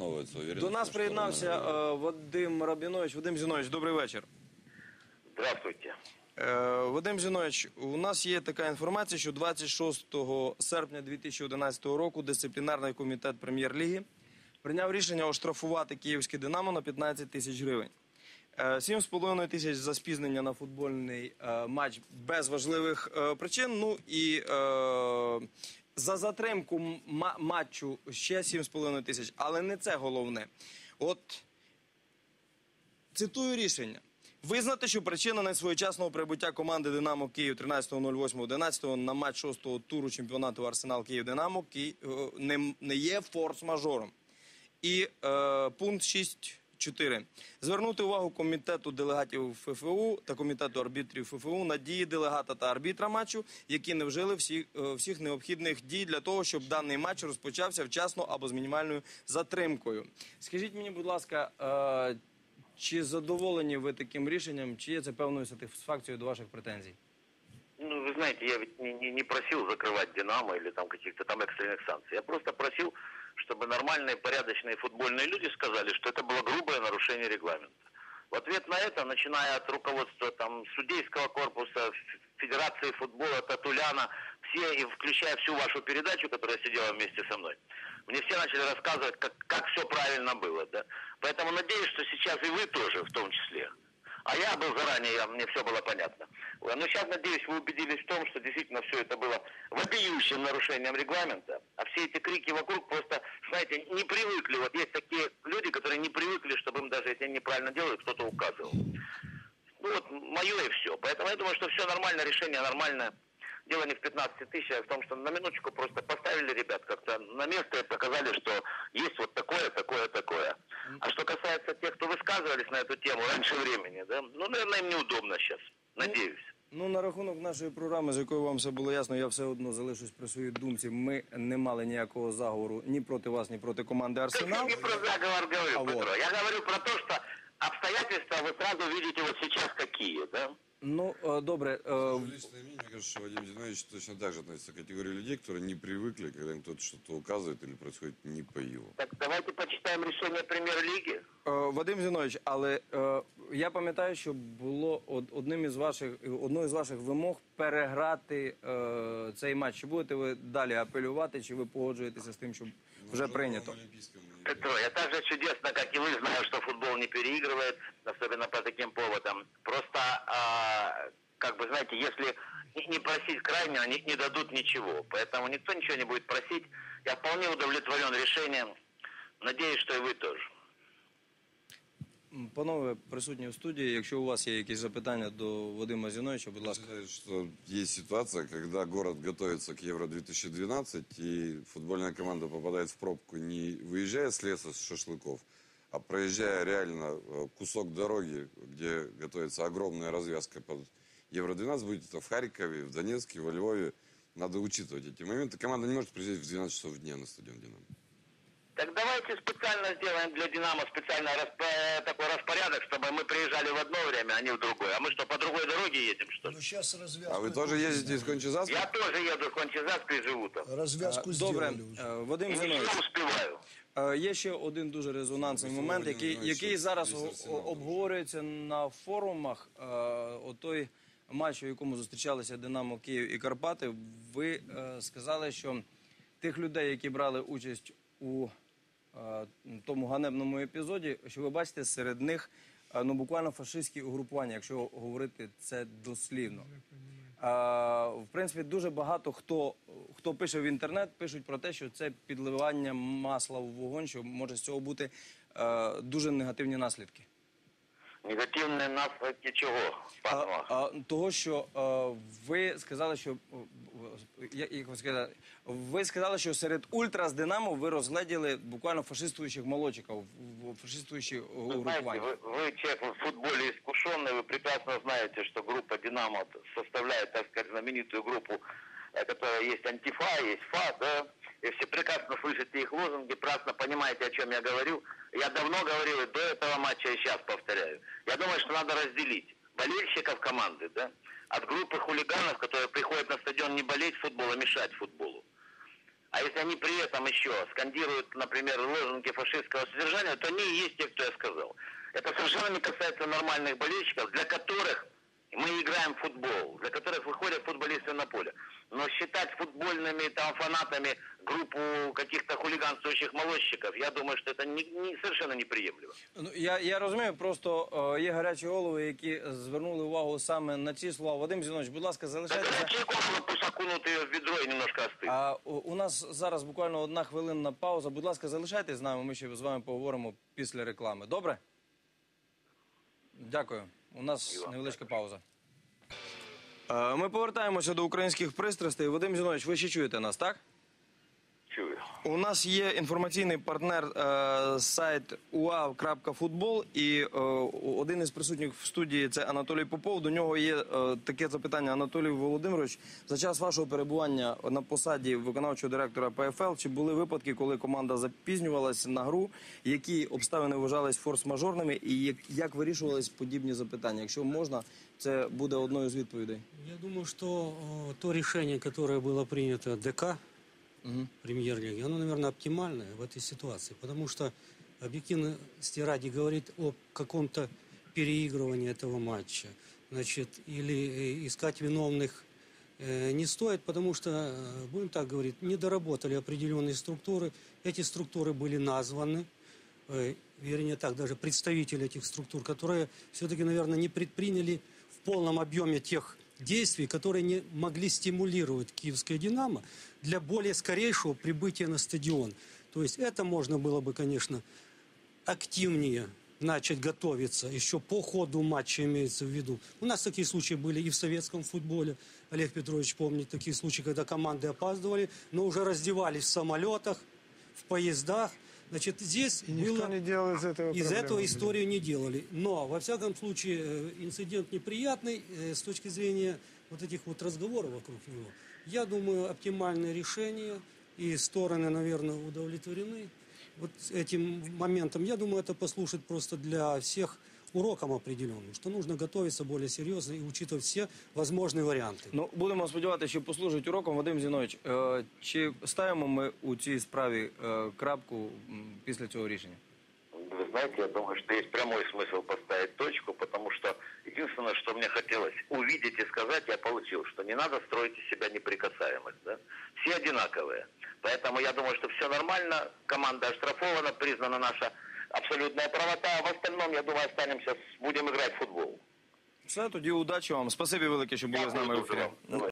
основывается уверенность. До нас что приєднався е, Вадим Рабінович. Вадим Зінович, добрий вечір. Здравствуйте. Е, Вадим Зінович, у нас є така інформація, що 26 серпня 2011 року дисциплінарний комітет прем'єр-ліги прийняв рішення оштрафувати київське Динамо на 15 тисяч гривень. Е, 7,5 тисяч за спізнення на футбольний е, матч без важливих е, причин. Ну і е, за затримку матчу ще 7,5 тисяч. Але не це головне. От Цитую рішення. Визнати, що причина несвоєчасного прибуття команди Динамо Київ 13.08.11 на матч 6-го туру чемпіонату Арсенал Київ Динамо е, не, є форс-мажором. І е, пункт 6.4. Звернути увагу комітету делегатів ФФУ та комітету арбітрів ФФУ на дії делегата та арбітра матчу, які не вжили всіх, е, всіх необхідних дій для того, щоб даний матч розпочався вчасно або з мінімальною затримкою. Скажіть мені, будь ласка, е, чи задоволені ви таким рішенням, чи є це певною сатисфакцією до ваших претензій? Ну, вы знаете, я ведь не, не- не просил закрывать «Динамо» или там каких-то там экстренных санкций. Я просто просил, чтобы нормальные, порядочные футбольные люди сказали, что это было грубое нарушение регламента. В ответ на это, начиная от руководства там, судейского корпуса, Ф- Федерации футбола, Татуляна, все, и включая всю вашу передачу, которая сидела вместе со мной, мне все начали рассказывать, как, как все правильно было. Да? Поэтому надеюсь, что сейчас и вы тоже в том числе. А я был заранее, я- мне все было понятно. Но сейчас, надеюсь, вы убедились в том, что действительно все это было вопиющим нарушением регламента. А все эти крики вокруг просто, знаете, не привыкли. Вот есть такие люди, которые не привыкли, чтобы им даже если они неправильно делают, кто-то указывал. Ну вот, мое и все. Поэтому я думаю, что все нормально, решение нормальное. Дело не в 15 тысяч, а в том, что на минуточку просто поставили ребят как-то на место и показали, что есть вот такое, такое, такое. А что касается тех, кто высказывались на эту тему раньше времени, да, ну, наверное, им неудобно сейчас. Надеюсь. Ну, на рахунок нашої програми, з якою вам все було ясно, я все одно залишусь при своїй думці. Ми не мали ніякого заговору ні проти вас, ні проти команди Так я Арсенал. не про заговор говорю, А Петро. вот. Я говорю про то, что обстоятельства вы сразу видите вот сейчас какие, да? Ну, е, добре, е, Личное мнение, мне кажется, что Вадим Зинович точно так же относится к категории людей, которые не привыкли, когда им кто-то что-то указывает или происходит не по его. Так давайте почитаем решение премьер-лиги. Е, Вадим Зінович, але е, я пам'ятаю, що було од- одним із ваших одною з ваших вимог переграти е, цей матч. Чи будете ви далі апелювати, чи ви погоджуєтеся з тим, що вже Ну, прийнято? в Олимпийском не Петро, я так же чудесно, как и вы, знаю, что футбол не переигрывает, особенно по таким поводам. Просто, а, как бы, знаете, если не- не просить крайнего, не, не дадут ничего. Поэтому никто ничего не будет просить. Я вполне удовлетворен решением. Надеюсь, что и вы тоже. М, Панове присутні в студії. Якщо у вас є якісь запитання до Вадима Зіновича, будь ласка. Сказать, что есть ситуация, когда город готовится к Евро-2012, и футбольная команда попадает в пробку не выезжая с леса с шашлыков, а проезжая реально э, кусок дороги, где готовится огромная развязка под Евро-12, будет это в Харькове, в Донецке, во Львове. Надо учитывать эти моменты. Команда не может приезжать в 12 часов дня на стадион «Динамо». Так давайте специально сделаем для «Динамо» специально расп- такой распорядок, чтобы мы приезжали в одно время, а не в другое. А мы что, по другой дороге едем, что ли? Ну, сейчас развязку. А вы тоже ездите из Кончезаспа? Я тоже еду в Кончезаспе и живу там. Развязку Е, Добре, сделали уже. е, И Вадим не Зінович. все успеваю. Е, Є ще один дуже резонансний Просто момент, Володимир який, Іванович, який от зараз весь о- Арсенал о- обговорюється на форумах. Е, О той матч, у якому зустрічалися Динамо Київ і Карпати. Ви е, сказали, що тих людей, які брали участь у е, тому ганебному епізоді, що ви бачите серед них е, ну буквально фашистські угрупування, якщо говорити це дослівно. Е, В принципі, дуже багато хто, хто пише в інтернет, пишуть про те, що це підливання масла в вогонь, що може з цього бути е, дуже негативні наслідки. Негативные наслідки чого, А, а, того, що е, ви сказали, що е, я- як ви сказали, ви сказали, що серед ультра з Динамо ви розгледіли буквально фашистуючих молодчиків, в- в- фашистуючі Вы знаете, угрупування. вы, вы человек в футболе искушенный, вы прекрасно знаете, что группа «Динамо» составляет, так сказать, знаменитую группу, э, которая есть антифа, есть ФА, да, и все прекрасно слышите их лозунги, прекрасно понимаете, о чем я говорю. Я давно говорил и до этого матча, и сейчас повторяю. Я думаю, что надо разделить болельщиков команды, да, от группы хулиганов, которые приходят на стадион не болеть футбол, а мешать футболу. А если они при этом еще скандируют, например, лозунги фашистского содержания, то они и есть те, кто я сказал. Это совершенно не касается нормальных болельщиков, для которых мы играем в футбол, для которых выходят футболисты на поле. Но считать футбольными там фанатами группу каких-то хулиганствующих молодчиков, я думаю, что это не, не- совершенно неприемлемо. Ну, я, я розумію, просто е, є гарячі голови, які звернули увагу саме на ці слова. Вадим Зінович, будь ласка, Так залишайтеся. Чайков пусть окунут ее в ведро и немножко остынет. А у, у нас зараз буквально одна хвилинна пауза. Будь ласка, залишайтесь з нами. Ми ще з вами поговоримо після реклами. Добре? Дякую. У нас невеличка пауза. Е, Ми повертаємося до українських пристрастей. Вадим Зінович, ви ще чуєте нас, так? Чую. У нас є інформаційний партнер е, сайт uav.футбол і е, один із присутніх в студії це Анатолій Попов. До нього є е, таке запитання. Анатолій Володимирович, за час вашого перебування на посаді виконавчого директора ПФЛ, чи були випадки, коли команда запізнювалася на гру, які обставини вважались форс-мажорними, і як, як вирішувались подібні запитання? Якщо можна, це буде одною з відповідей. Я думаю, что э, то решение, которое было принято ДК премьер-лиги, оно, наверное, оптимальное в этой ситуации, потому что объективности ради говорит о каком-то переигрывании этого матча, значит, или э, искать виновных э, не стоит, потому что, будем так говорить, не доработали определенные структуры, эти структуры были названы, вернее так, даже представители этих структур, которые все-таки, наверное, не предприняли полном объеме тех действий, которые не могли стимулировать киевское «Динамо» для более скорейшего прибытия на стадион. То есть это можно было бы, конечно, активнее начать готовиться еще по ходу матча имеется в виду. У нас такие случаи были и в советском футболе. Олег Петрович помнит такие случаи, когда команды опаздывали, но уже раздевались в самолетах, в поездах. Значит, здесь И было... не делал из этого Из этого историю не делали. Но, во всяком случае, э, инцидент неприятный э, с точки зрения вот этих вот разговоров вокруг него. Я думаю, оптимальное решение, и стороны, наверное, удовлетворены вот этим моментом. Я думаю, это послужит просто для всех уроком определенным, что нужно готовиться более серьезно и учитывать все возможные варианты. Ну, будемо сподіватися, що послужить уроком. Вадим Зінович, е, чи ставимо ми у цій справі е, крапку м, після цього рішення? Вы знаете, я думаю, что есть прямой смысл поставить точку, потому что единственное, что мне хотелось увидеть и сказать, я получил, что не надо строить из себя неприкасаемость. Да? Все одинаковые. Поэтому я думаю, что все нормально, команда оштрафована, признана наша абсолютная правота, в остальном, я думаю, останемся, с- будем играть в футбол. Все, тоді удачі вам. Спасибі велике, що були з нами в Дякую дуже ефірі. вам.